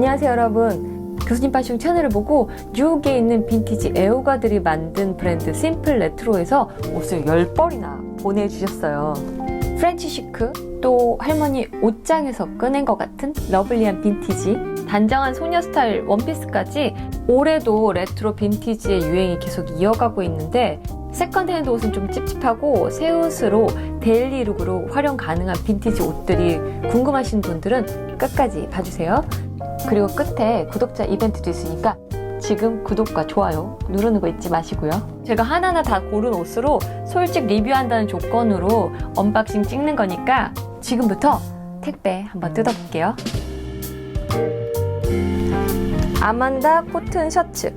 안녕하세요 여러분 교수님 파션 채널을 보고 뉴욕에 있는 빈티지 애호가들이 만든 브랜드 심플 레트로에서 옷을 10벌이나 보내주셨어요 프렌치 시크 또 할머니 옷장에서 꺼낸 것 같은 러블리한 빈티지 단정한 소녀 스타일 원피스까지 올해도 레트로 빈티지의 유행이 계속 이어가고 있는데 세컨드핸드 옷은 좀 찝찝하고 새 옷으로 데일리 룩으로 활용 가능한 빈티지 옷들이 궁금하신 분들은 끝까지 봐주세요. 그리고 끝에 구독자 이벤트도 있으니까 지금 구독과 좋아요 누르는 거 잊지 마시고요. 제가 하나하나 다 고른 옷으로 솔직 리뷰한다는 조건으로 언박싱 찍는 거니까 지금부터 택배 한번 뜯어볼게요. 아만다 코튼 셔츠.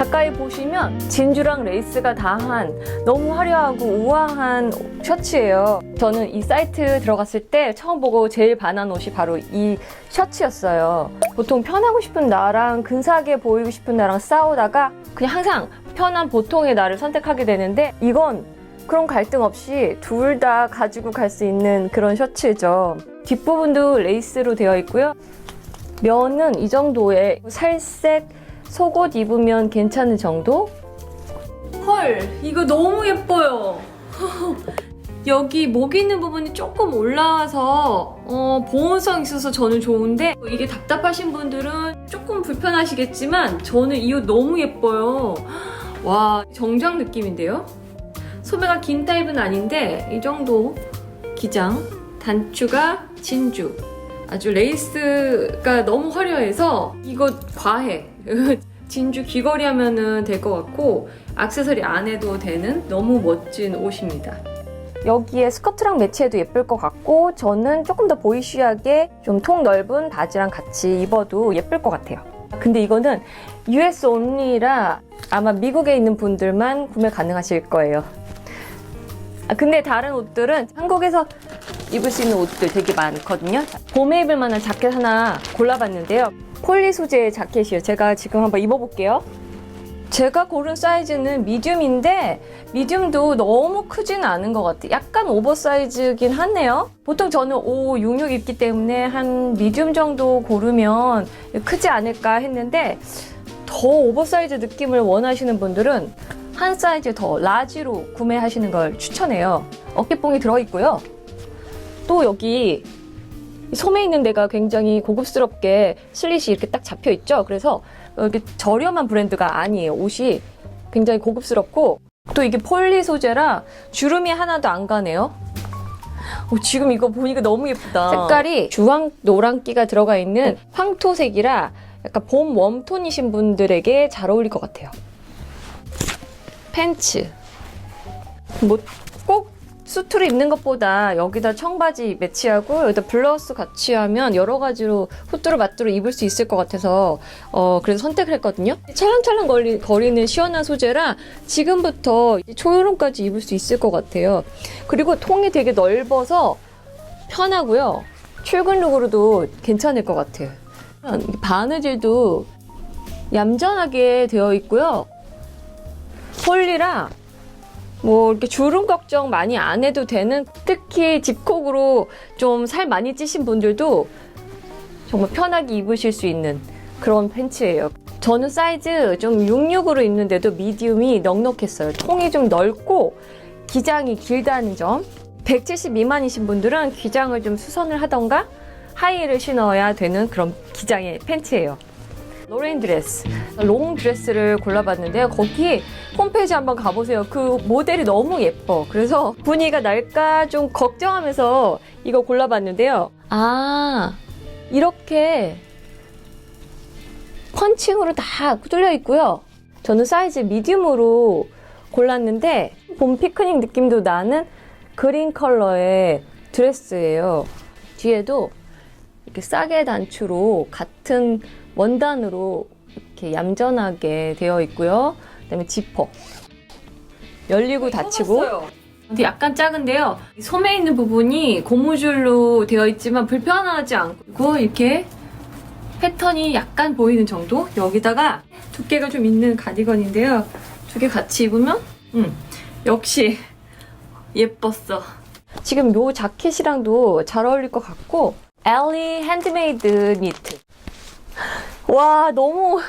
가까이 보시면 진주랑 레이스가 다한 너무 화려하고 우아한 셔츠예요. 저는 이 사이트 들어갔을 때 처음 보고 제일 반한 옷이 바로 이 셔츠였어요. 보통 편하고 싶은 나랑 근사하게 보이고 싶은 나랑 싸우다가 그냥 항상 편한 보통의 나를 선택하게 되는데 이건 그런 갈등 없이 둘 다 가지고 갈 수 있는 그런 셔츠죠. 뒷부분도 레이스로 되어 있고요. 면은 이 정도의 살색 속옷 입으면 괜찮은 정도? 헐, 이거 너무 예뻐요. 여기 목 있는 부분이 조금 올라와서 어, 보온성 있어서 저는 좋은데 이게 답답하신 분들은 조금 불편하시겠지만 저는 이 옷 너무 예뻐요. 와, 정장 느낌인데요? 소매가 긴 타입은 아닌데 이 정도 기장, 단추가 진주. 아주 레이스가 너무 화려해서 이거 과해. 진주 귀걸이 하면은 될 것 같고 액세서리 안 해도 되는 너무 멋진 옷입니다. 여기에 스커트랑 매치해도 예쁠 것 같고 저는 조금 더 보이쉬하게 좀 통 넓은 바지랑 같이 입어도 예쁠 것 같아요. 근데 이거는 US only라 아마 미국에 있는 분들만 구매 가능하실 거예요. 아, 근데 다른 옷들은 한국에서 입을 수 있는 옷들 되게 많거든요. 봄에 입을 만한 자켓 하나 골라봤는데요. 폴리 소재의 자켓이에요. 제가 지금 한번 입어볼게요. 제가 고른 사이즈는 미디움인데 미디움도 너무 크지는 않은 것 같아요. 약간 오버사이즈긴 하네요. 보통 저는 5, 6, 6 입기 때문에 한 미디움 정도 고르면 크지 않을까 했는데 더 오버사이즈 느낌을 원하시는 분들은 한 사이즈 더 라지로 구매하시는 걸 추천해요. 어깨뽕이 들어있고요. 또 여기 소매 있는 데가 굉장히 고급스럽게 슬릿이 이렇게 딱 잡혀 있죠. 그래서 이렇게 저렴한 브랜드가 아니에요. 옷이 굉장히 고급스럽고 또 이게 폴리 소재라 주름이 하나도 안 가네요. 어, 지금 이거 보니까 너무 예쁘다. 색깔이 주황 노란기가 들어가 있는 황토색이라 약간 봄 웜톤이신 분들에게 잘 어울릴 것 같아요. 팬츠. 뭐꼭 수트를 입는 것보다 여기다 청바지 매치하고 여기다 블라우스 같이 하면 여러 가지로 후뚜루 마뚜루 입을 수 있을 것 같아서 어 그래서 선택을 했거든요. 찰랑찰랑 거리, 거리는 시원한 소재라 지금부터 초여름까지 입을 수 있을 것 같아요. 그리고 통이 되게 넓어서 편하고요. 출근 룩으로도 괜찮을 것 같아요. 이 바느질도 얌전하게 되어 있고요. 폴리라 뭐 이렇게 주름 걱정 많이 안 해도 되는 특히 집콕으로 좀 살 많이 찌신 분들도 정말 편하게 입으실 수 있는 그런 팬츠예요. 저는 사이즈 좀 66으로 입는데도 미디움이 넉넉했어요. 통이 좀 넓고 기장이 길다는 점. 170 미만이신 분들은 기장을 좀 수선을 하던가 하이힐을 신어야 되는 그런 기장의 팬츠예요. 로레인 드레스, 롱 드레스를 골라봤는데요. 거기 홈페이지 한번 가보세요. 그 모델이 너무 예뻐. 그래서 분위기가 날까 좀 걱정하면서 이거 골라봤는데요. 아, 이렇게 펀칭으로 다 뚫려 있고요. 저는 사이즈 미디움으로 골랐는데 봄 피크닉 느낌도 나는 그린 컬러의 드레스예요. 뒤에도 이렇게 싸게 단추로 같은 원단으로 이렇게 얌전하게 되어 있고요. 그다음에 지퍼 열리고 닫히고. 근데 약간 작은데요. 이 소매 있는 부분이 고무줄로 되어 있지만 불편하지 않고 이렇게 패턴이 약간 보이는 정도. 여기다가 두께가 좀 있는 가디건인데요. 두 개 같이 입으면 음, 역시 예뻤어. 지금 요 자켓이랑도 잘 어울릴 것 같고 엘리 핸드메이드 니트. 와, 너무,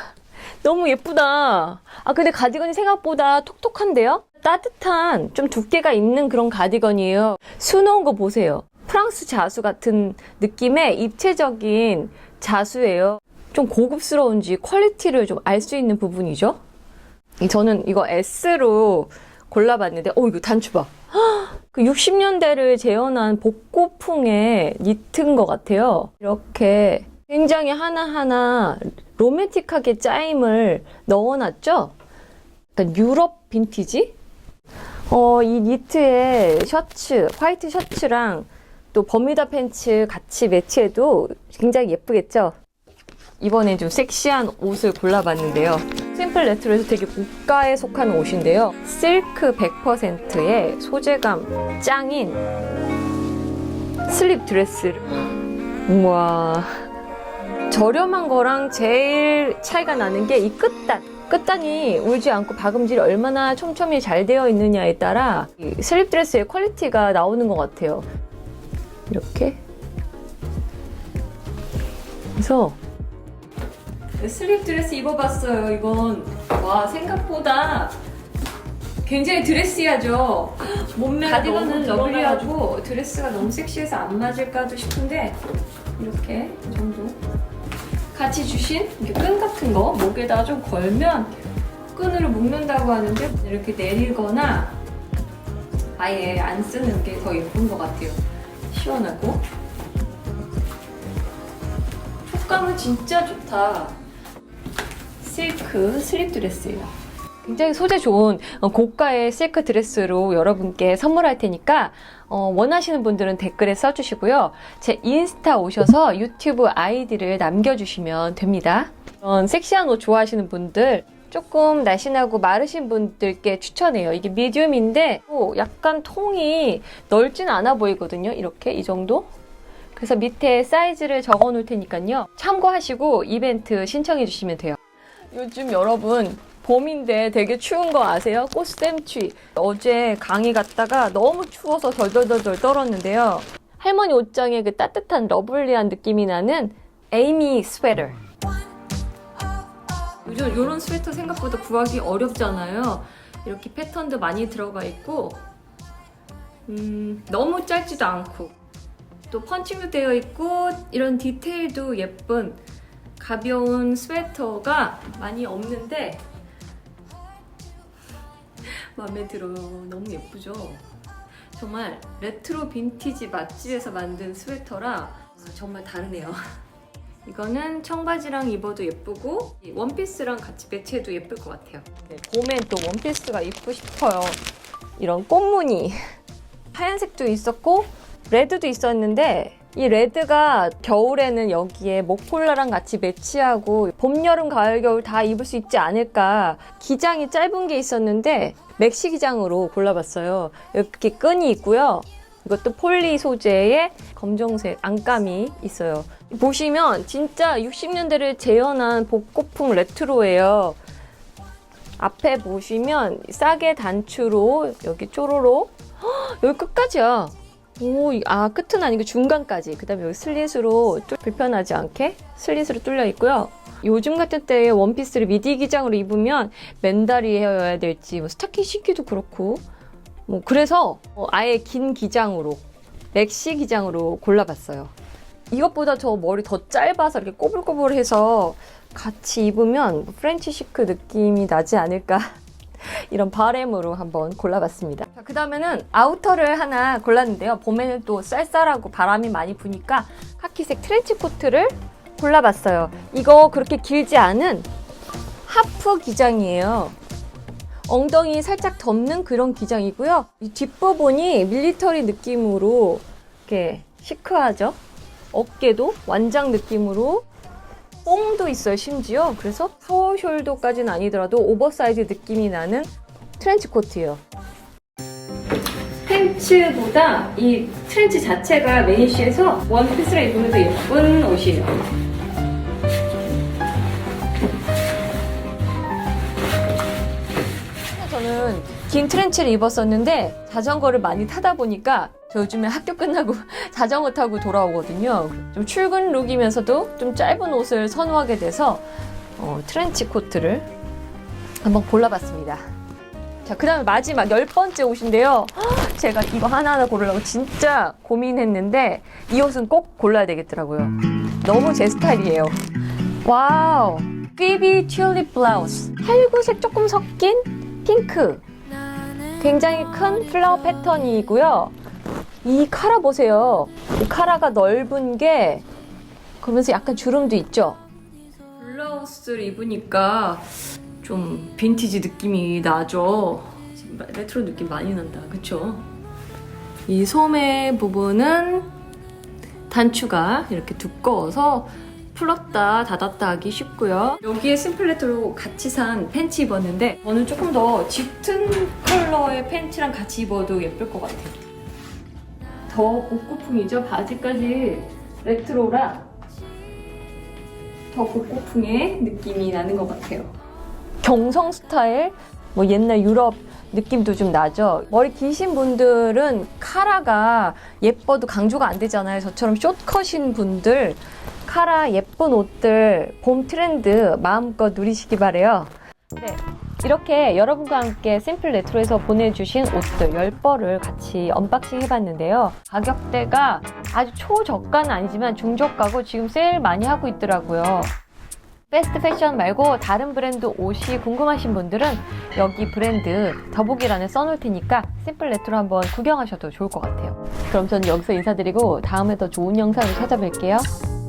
너무 예쁘다. 아, 근데 가디건이 생각보다 톡톡한데요? 따뜻한, 좀 두께가 있는 그런 가디건이에요. 수놓은 거 보세요. 프랑스 자수 같은 느낌의 입체적인 자수예요. 좀 고급스러운지 퀄리티를 좀 알 수 있는 부분이죠. 이- 저는 이거 S로 골라봤는데, 어, 이거 단추 봐. 그 60년대를 재현한 복고풍의 니트인 것 같아요. 이렇게 굉장히 하나하나 로맨틱하게 짜임을 넣어놨죠? 약간 유럽 빈티지? 어, 이 니트에 셔츠, 화이트 셔츠랑 또 버뮤다 팬츠 같이 매치해도 굉장히 예쁘겠죠? 이번에 좀 섹시한 옷을 골라봤는데요. 심플 레트로에서 되게 고가에 속한 옷인데요. 실크 100%의 소재감 짱인 슬립 드레스를. 우와. 저렴한 거랑 제일 차이가 나는 게 이 끝단. 끝단이 울지 않고 박음질이 얼마나 촘촘히 잘 되어 있느냐에 따라 이 슬립 드레스의 퀄리티가 나오는 것 같아요. 이렇게. 그래서 슬립 드레스 입어봤어요. 이건 와 생각보다 굉장히 드레시하죠. 몸매가 가디건은 너무 러블리하고 드레스가 너무 섹시해서 안 맞을까도 싶은데 이렇게 이 정도 같이 주신 끈 같은 거 목에다 좀 걸면 끈으로 묶는다고 하는데 이렇게 내리거나 아예 안 쓰는 게 더 예쁜 것 같아요. 시원하고 촉감은 진짜 좋다. 실크 슬립 드레스예요. 굉장히 소재 좋은 어, 고가의 실크 드레스로 여러분께 선물할 테니까 어, 원하시는 분들은 댓글에 써주시고요. 제 인스타 오셔서 유튜브 아이디를 남겨주시면 됩니다. 이런 섹시한 옷 좋아하시는 분들 조금 날씬하고 마르신 분들께 추천해요. 이게 미디움인데 또 약간 통이 넓진 않아 보이거든요. 이렇게 이 정도? 그래서 밑에 사이즈를 적어 놓을 테니까요. 참고하시고 이벤트 신청해 주시면 돼요. 요즘 여러분 봄인데 되게 추운 거 아세요? 꽃샘추위. 어제 강의 갔다가 너무 추워서 덜덜덜덜 떨었는데요. 할머니 옷장에 그 따뜻한 러블리한 느낌이 나는 에이미 스웨터. 요즘 이런 스웨터 생각보다 구하기 어렵잖아요. 이렇게 패턴도 많이 들어가 있고, 음, 너무 짧지도 않고, 또 펀칭도 되어 있고, 이런 디테일도 예쁜 가벼운 스웨터가 많이 없는데 마음에 들어. 너무 예쁘죠? 정말 레트로 빈티지 맛집에서 만든 스웨터라 아, 정말 다르네요. 이거는 청바지랑 입어도 예쁘고 이 원피스랑 같이 매치해도 예쁠 것 같아요. 네, 봄엔 또 원피스가 입고 싶어요. 이런 꽃무늬. 하얀색도 있었고 레드도 있었는데 이 레드가 겨울에는 여기에 목폴라랑 같이 매치하고 봄, 여름, 가을, 겨울 다 입을 수 있지 않을까. 기장이 짧은 게 있었는데 맥시 기장으로 골라봤어요. 이렇게 끈이 있고요. 이것도 폴리 소재의 검정색 안감이 있어요. 보시면 진짜 60년대를 재현한 복고풍 레트로예요. 앞에 보시면 싸게 단추로 여기 쪼로록 헉, 여기 끝까지야 오, 이- 아, 끝은 아니고 중간까지. 그 다음에 여기 슬릿으로 뚫- 불편하지 않게 슬릿으로 뚫려 있고요. 요즘 같은 때에 원피스를 미디 기장으로 입으면 맨다리여야 될지, 뭐 스타킹 신기도 그렇고. 뭐, 그래서 어, 아예 긴 기장으로, 맥시 기장으로 골라봤어요. 이것보다 저 머리 더 짧아서 이렇게 꼬불꼬불해서 같이 입으면 프렌치 시크 느낌이 나지 않을까. 이런 바램으로 한번 골라봤습니다. 그 다음에는 아우터를 하나 골랐는데요. 봄에는 또 쌀쌀하고 바람이 많이 부니까 카키색 트렌치 코트를 골라봤어요. 이거 그렇게 길지 않은 하프 기장이에요. 엉덩이 살짝 덮는 그런 기장이고요. 이 뒷부분이 밀리터리 느낌으로 이렇게 시크하죠. 어깨도 완장 느낌으로 뽕도 있어요, 심지어. 그래서 파워 숄더까지는 아니더라도 오버사이즈 느낌이 나는 트렌치 코트예요. 팬츠보다 이 트렌치 자체가 메이시에서 원피스를 입으면 더 예쁜 옷이에요. 저는 긴 트렌치를 입었었는데 자전거를 많이 타다 보니까 저 요즘에 학교 끝나고 자전거 타고 돌아오거든요. 좀 출근 룩이면서도 좀 짧은 옷을 선호하게 돼서 어, 트렌치 코트를 한번 골라봤습니다. 자, 그 다음에 마지막 열 번째 옷인데요. 헉, 제가 이거 하나하나 고르려고 진짜 고민했는데 이 옷은 꼭 골라야 되겠더라고요. 너무 제 스타일이에요. 와우. 삐비 튤립 블라우스. 살구색 조금 섞인 핑크. 굉장히 큰 플라워 패턴이고요. 이 카라 보세요. 이 카라가 넓은 게 그러면서 약간 주름도 있죠. 블라우스를 입으니까 좀 빈티지 느낌이 나죠. 레트로 느낌 많이 난다. 그쵸? 이 소매 부분은 단추가 이렇게 두꺼워서 풀었다 닫았다 하기 쉽고요. 여기에 심플레트로 같이 산 팬츠 입었는데 저는 조금 더 짙은 컬러의 팬츠랑 같이 입어도 예쁠 것 같아요. 더 복고풍이죠. 바지까지 레트로라 더 복고풍의 느낌이 나는 것 같아요. 경성 스타일, 뭐 옛날 유럽 느낌도 좀 나죠. 머리 기신 분들은 카라가 예뻐도 강조가 안 되잖아요. 저처럼 숏컷인 분들 카라 예쁜 옷들 봄 트렌드 마음껏 누리시기 바래요. 네. 이렇게 여러분과 함께 심플 레트로에서 보내주신 옷들 10벌을 같이 언박싱 해봤는데요. 가격대가 아주 초저가는 아니지만 중저가고 지금 세일 많이 하고 있더라고요. 패스트 패션 말고 다른 브랜드 옷이 궁금하신 분들은 여기 브랜드 더보기란에 써놓을 테니까 심플 레트로 한번 구경하셔도 좋을 것 같아요. 그럼 저는 여기서 인사드리고 다음에 더 좋은 영상으로 찾아뵐게요.